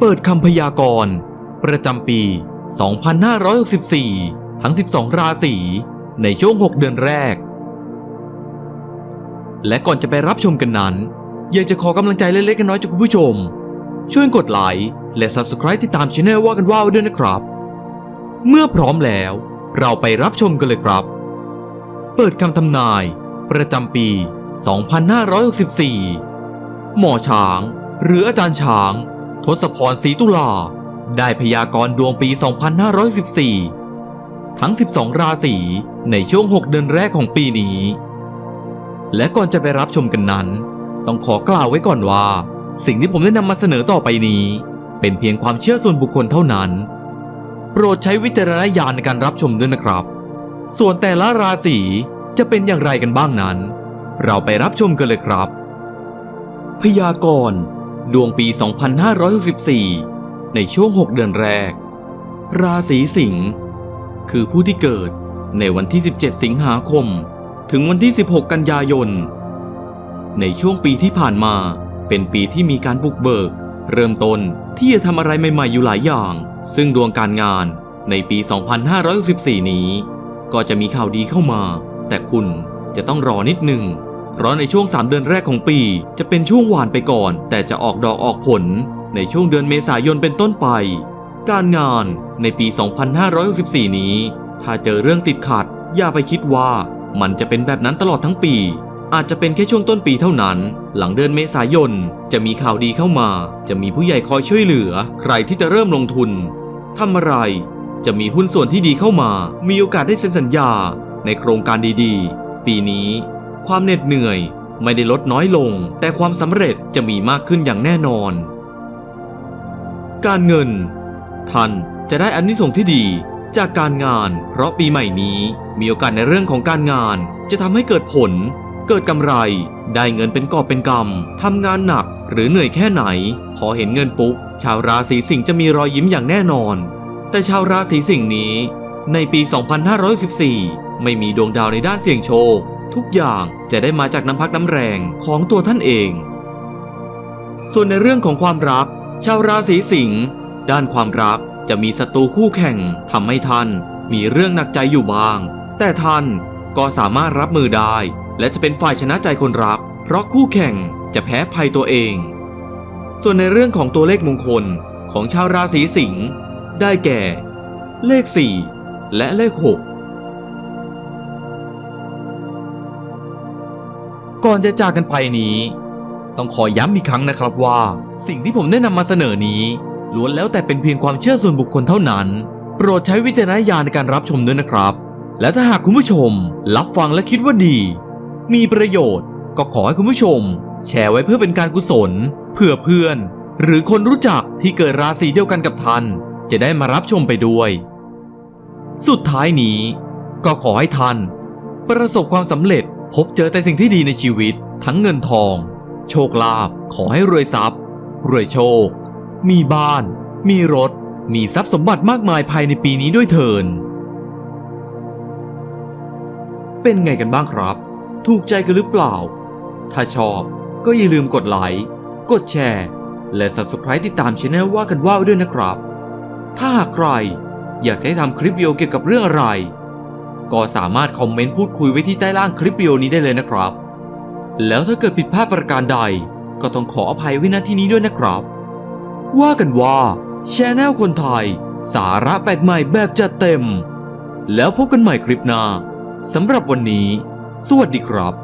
เปิดคำพยากรณ์ ประจำปี 2564 ทั้ง 12 ราศีในช่วง 6 เดือนแรก และก่อนจะไปรับชมกันนั้น อยากจะขอกำลังใจเล็กๆน้อยๆจากคุณผู้ชม ช่วยกดไลค์และ Subscribe ติดตามช anel ว่ากันว่าวด้วยนะครับ เมื่อพร้อมแล้ว เราไปรับชมกันเลยครับ เปิดคำทำนาย ประจำปี 2564 หมอช้าง หรืออาจารย์ช้าง ทศพรศรีตุลา ได้พยากรณ์ดวงปี 2514 ทั้ง 12 ราศีในช่วง 6 เดือนแรกของปีนี้ และก่อนจะไปรับชมกันนั้น ต้องขอกล่าวไว้ก่อนว่า สิ่งที่ผมได้นำมาเสนอต่อไปนี้ เป็นเพียงความเชื่อส่วนบุคคลเท่านั้น โปรดใช้วิจารณญาณในการรับชมด้วยนะครับ ส่วนแต่ละราศีจะเป็นอย่างไรกันบ้างนั้น เราไปรับชมกันเลยครับ พยากรณ์ ดวงปี 2564 ในช่วง 6 เดือนแรก ราศีสิงห์คือผู้ที่เกิดในวันที่ 17 สิงหาคม ถึงวันที่ 16 กันยายน ในช่วงปีที่ผ่านมาเป็นปีที่มีการบุกเบิก เริ่มต้นที่จะทำอะไรใหม่ๆอยู่หลายอย่าง ซึ่งดวงการงานในปี 2564 นี้ ก็จะมีข่าวดีเข้ามา แต่คุณจะต้องรอนิดหนึ่ง เพราะในช่วง 3 เดือนแรกของปี จะเป็นช่วงหวานไปก่อน แต่จะออกดอกออกผลในช่วงเดือนเมษายนเป็นต้นไป การงานในปี 2564 นี้ ถ้าเจอเรื่องติดขัด อย่าไปคิดว่ามันจะเป็นแบบนั้นตลอดทั้งปี อาจจะเป็นแค่ช่วงต้นปีเท่านั้น หลังเดือนเมษายนจะมีข่าวดีเข้ามา จะมีผู้ใหญ่คอยช่วยเหลือ ใครที่จะเริ่มลงทุนทำอะไร จะมีหุ้นส่วนที่ดีเข้ามา มีโอกาสได้เซ็นสัญญา ในโครงการดีๆ ปีนี้ ความเหน็ดเหนื่อยไม่ได้ลดน้อยลง แต่ความสำเร็จจะมีมากขึ้นอย่างแน่นอน การเงิน ท่านจะได้อันนิสงส์ที่ดีจากการงาน เพราะปีใหม่นี้มีโอกาสในเรื่องของการงานจะทำให้เกิดผล เกิดกำไร ได้เงินเป็นกอบเป็นกำทำงานหนักหรือเหนื่อยแค่ไหน พอเห็นเงินปุ๊บ ชาวราศีสิงห์จะมีรอยยิ้มอย่างแน่นอน แต่ชาวราศีสิงห์นี้ ในปี 2514 ไม่มีดวงดาวในด้านเสี่ยงโชค ทุกอย่างจะได้มาจากน้ำพักน้ำแรงของตัวท่านเอง ส่วนในเรื่องของความรัก ชาวราศีสิงห์ด้านความรักจะมีศัตรูคู่แข่งทำให้ท่าน มีเรื่องหนักใจอยู่บ้าง แต่ท่านก็สามารถรับมือได้ และจะเป็นฝ่ายชนะใจคนรัก เพราะคู่แข่งจะแพ้ภัยตัวเอง ส่วนในเรื่องของตัวเลขมงคลของชาวราศีสิงห์ได้แก่ เลข 4 และเลข 6 ก่อนจะจากกันไปนี้ ต้องขอย้ำอีกครั้งนะครับว่า สิ่งที่ผมได้นำมาเสนอนี้ล้วนแล้วแต่เป็นเพียงความเชื่อส่วนบุคคลเท่านั้น โปรดใช้วิจารณญาณในการรับชมด้วยนะครับ และถ้าหากคุณผู้ชม รับฟังและคิดว่าดี มีประโยชน์ ก็ขอให้คุณผู้ชม แชร์ไว้เพื่อเป็นการกุศล เพื่อเพื่อน หรือคนรู้จักที่เกิดราศีเดียวกันกับท่าน จะได้มารับชมไปด้วย สุดท้ายนี้ ก็ขอให้ท่าน ประสบความสำเร็จ พบเจอแต่สิ่งที่ดีในชีวิต ทั้งเงินทอง โชคลาภขอให้รวยทรัพย์ รวยโชค มีบ้าน มีรถ มีทรัพย์สมบัติมากมายภายในปีนี้ด้วยเถินเป็นไงกันบ้างครับ ถูกใจกันหรือเปล่า ถ้าชอบก็อย่าลืมกดไลค์ กดแชร์ และ Subscribe ติดตามช anel ว่ากันว่าด้วยนะครับ ถ้าหากใครอยากให้ทำคลิปวิดีโอเกี่ยวกับเรื่องอะไร ก็สามารถคอมเมนต์พูดคุยไว้ที่ใต้ล่างคลิปวิดีโอนี้ได้เลยนะครับ แล้วถ้าเกิดผิดพลาดประการใด ก็ต้องขออภัยไว้ณที่นี้ด้วยนะครับ ว่ากันว่าชแนลคนไทย สาระแปลกใหม่แบบจัดเต็ม แล้วพบกันใหม่คลิปหน้าสำหรับวันนี้ สวัสดีครับ